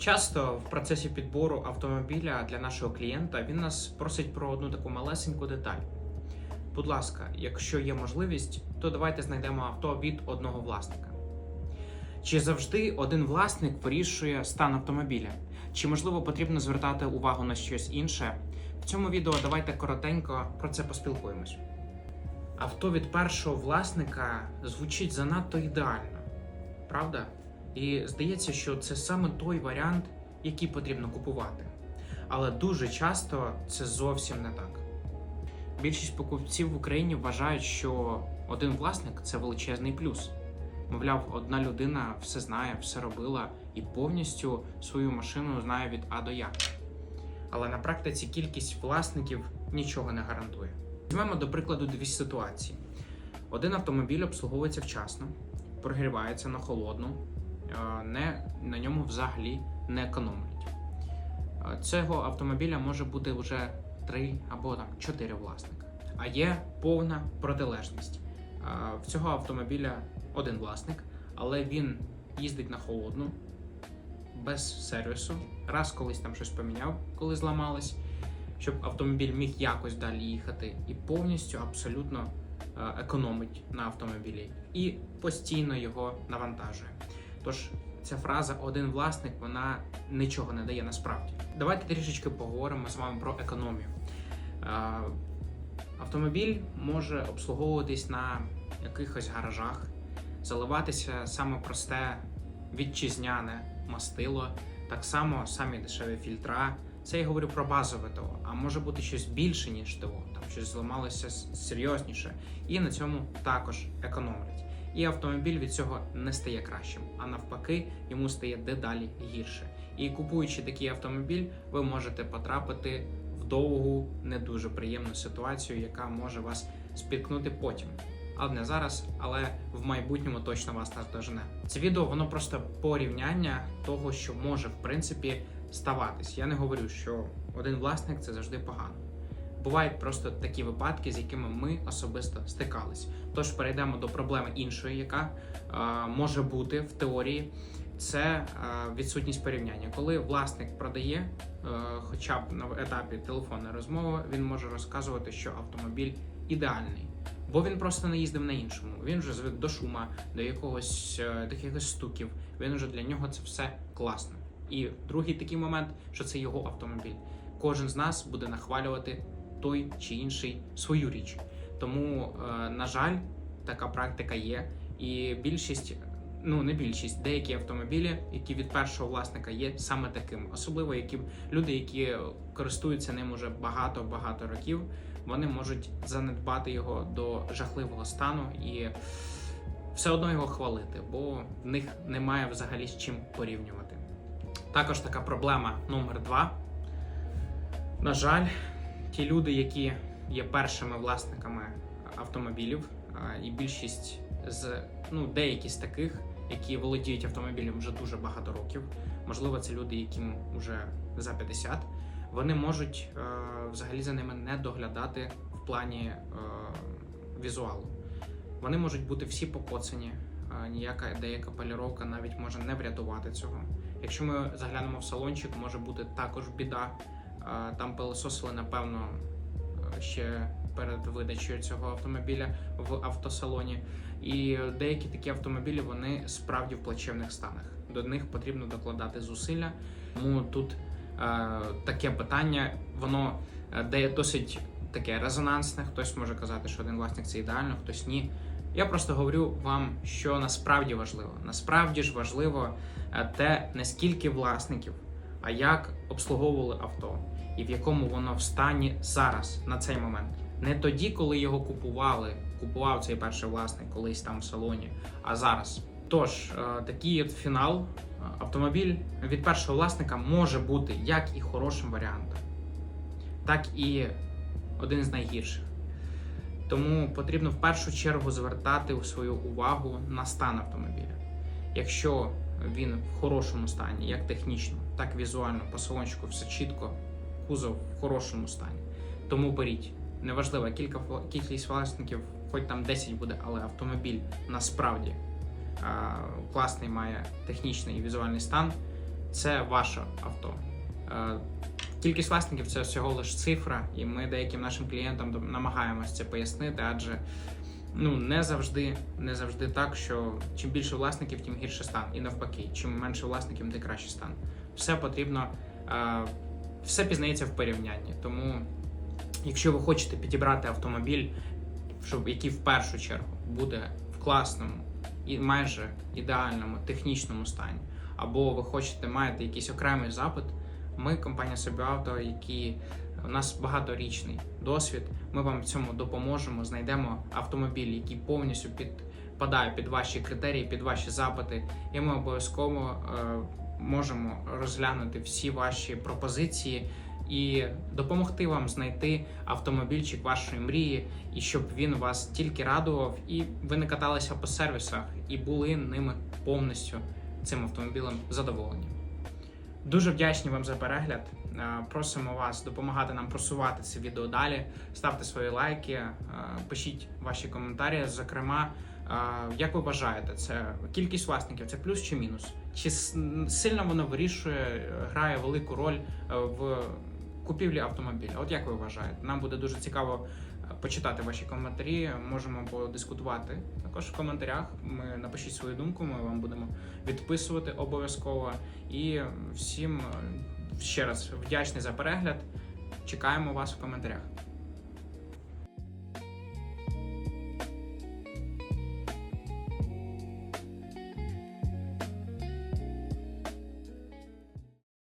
Часто в процесі підбору автомобіля для нашого клієнта він нас просить про одну таку малесеньку деталь. Будь ласка, якщо є можливість, то давайте знайдемо авто від одного власника. Чи завжди один власник вирішує стан автомобіля? Чи можливо потрібно звертати увагу на щось інше? В цьому відео давайте коротенько про це поспілкуємось. Авто від першого власника звучить занадто ідеально, правда? І здається, що це саме той варіант, який потрібно купувати. Але дуже часто це зовсім не так. Більшість покупців в Україні вважають, що один власник це величезний плюс. Мовляв, одна людина все знає, все робила і повністю свою машину знає від А до Я. Але на практиці кількість власників нічого не гарантує. Візьмемо до прикладу дві ситуації: один автомобіль обслуговується вчасно, прогрівається на холодну, не, на ньому взагалі не економлять. Е, Цього автомобіля може бути вже три або там чотири власника. А є повна протилежність. Е, В цього автомобіля один власник, але він їздить на холодну, без сервісу. Раз колись там щось поміняв, коли зламалось, щоб автомобіль міг якось далі їхати, і повністю абсолютно е, економить на автомобілі і постійно його навантажує. Тож ця фраза один власник вона нічого не дає насправді. Давайте трішечки поговоримо з вами про економію. Е, Автомобіль може обслуговуватись на якихось гаражах, заливатися саме просте вітчизняне мастило, так само самі дешеві фільтра. Це я говорю про базове ТО, а може бути щось більше, ніж ТО, там щось зламалося серйозніше, і на цьому також економлять. І автомобіль від цього не стає кращим, а навпаки, йому стає дедалі гірше. І купуючи такий автомобіль, ви можете потрапити в довгу, не дуже приємну ситуацію, яка може вас спіткнути потім. Але не зараз, але в майбутньому точно вас наздожене. Це відео воно просто порівняння того, що може в принципі ставатись. Я не говорю, що один власник це завжди погано. Бувають просто такі випадки, з якими ми особисто стикались. Тож перейдемо до проблеми іншої, яка е, може бути в теорії. Це е, відсутність порівняння. Коли власник продає, е, хоча б на етапі телефонної розмови, він може розказувати, що автомобіль ідеальний. Бо він просто не їздив на іншому. Він вже звик до шума, до якогось е, до якихось стуків. Він вже для нього це все класно. І другий такий момент, що це його автомобіль. Кожен з нас буде нахвалювати той чи інший свою річ. Тому, е, на жаль, така практика є. І більшість, ну не більшість, деякі автомобілі, які від першого власника є саме таким, особливо які люди, які користуються ним уже багато-багато років, вони можуть занедбати його до жахливого стану і все одно його хвалити, бо в них немає взагалі з чим порівнювати. Також така проблема номер два. На жаль, ті люди, які є першими власниками автомобілів, і більшість з ну, деякі з таких, які володіють автомобілем вже дуже багато років, можливо, це люди, яким вже за 50, вони можуть е, взагалі за ними не доглядати в плані е, візуалу. Вони можуть бути всі покоцані, е, ніяка деяка поліровка навіть може не врятувати цього. Якщо ми заглянемо в салончик, може бути також біда. Там пилососили, напевно, ще перед видачею цього автомобіля в автосалоні. І деякі такі автомобілі вони справді в плачевних станах. До них потрібно докладати зусилля. Тому тут е, таке питання, воно е, де досить таке резонансне. Хтось може казати, що один власник це ідеально, хтось ні. Я просто говорю вам, що насправді важливо. Насправді ж важливо е, те, не скільки власників, а як обслуговували авто, і в якому воно в стані зараз, на цей момент. Не тоді, коли його купували, купував цей перший власник колись там в салоні, а зараз. Тож, е, такий от фінал. Е, Автомобіль від першого власника може бути як і хорошим варіантом, так і один з найгірших. Тому потрібно в першу чергу звертати свою увагу на стан автомобіля. Якщо він в хорошому стані, як технічно, так візуально, по салончику все чітко, кузов в хорошому стані. Тому беріть. Неважливо, кілька кількість власників, хоч там 10 буде, але автомобіль насправді а, класний має технічний і візуальний стан. це ваше авто. Е, Кількість власників це всього лише цифра, і ми деяким нашим клієнтам намагаємось це пояснити, адже ну не завжди, не завжди так, що чим більше власників, тим гірше стан. І навпаки, чим менше власників, тим краще стан. Все потрібно, е, все пізнається в порівнянні. Тому, якщо ви хочете підібрати автомобіль, щоб який в першу чергу буде в класному і майже ідеальному технічному стані, або ви хочете маєте якийсь окремий запит. Ми, компанія Собіавто, які у нас багаторічний досвід. Ми вам в цьому допоможемо. Знайдемо автомобіль, який повністю підпадає під ваші критерії, під ваші запити, і ми обов'язково е, можемо розглянути всі ваші пропозиції і допомогти вам знайти автомобільчик вашої мрії, і щоб він вас тільки радував, і ви не каталися по сервісах і були ними повністю цим автомобілем задоволені. Дуже вдячні вам за перегляд. Е, Просимо вас допомагати нам просувати це відео далі. Ставте свої лайки, е, пишіть ваші коментарі. Зокрема, е, як ви вважаєте, це кількість власників це плюс чи мінус? Чи сильно воно вирішує, грає велику роль в купівлі автомобіля? От як ви вважаєте? Нам буде дуже цікаво е, почитати ваші коментарі. Можемо подискутувати також в коментарях. Ми напишіть свою думку. Ми вам будемо відписувати обов'язково. І всім е, ще раз вдячний за перегляд. Чекаємо вас в коментарях.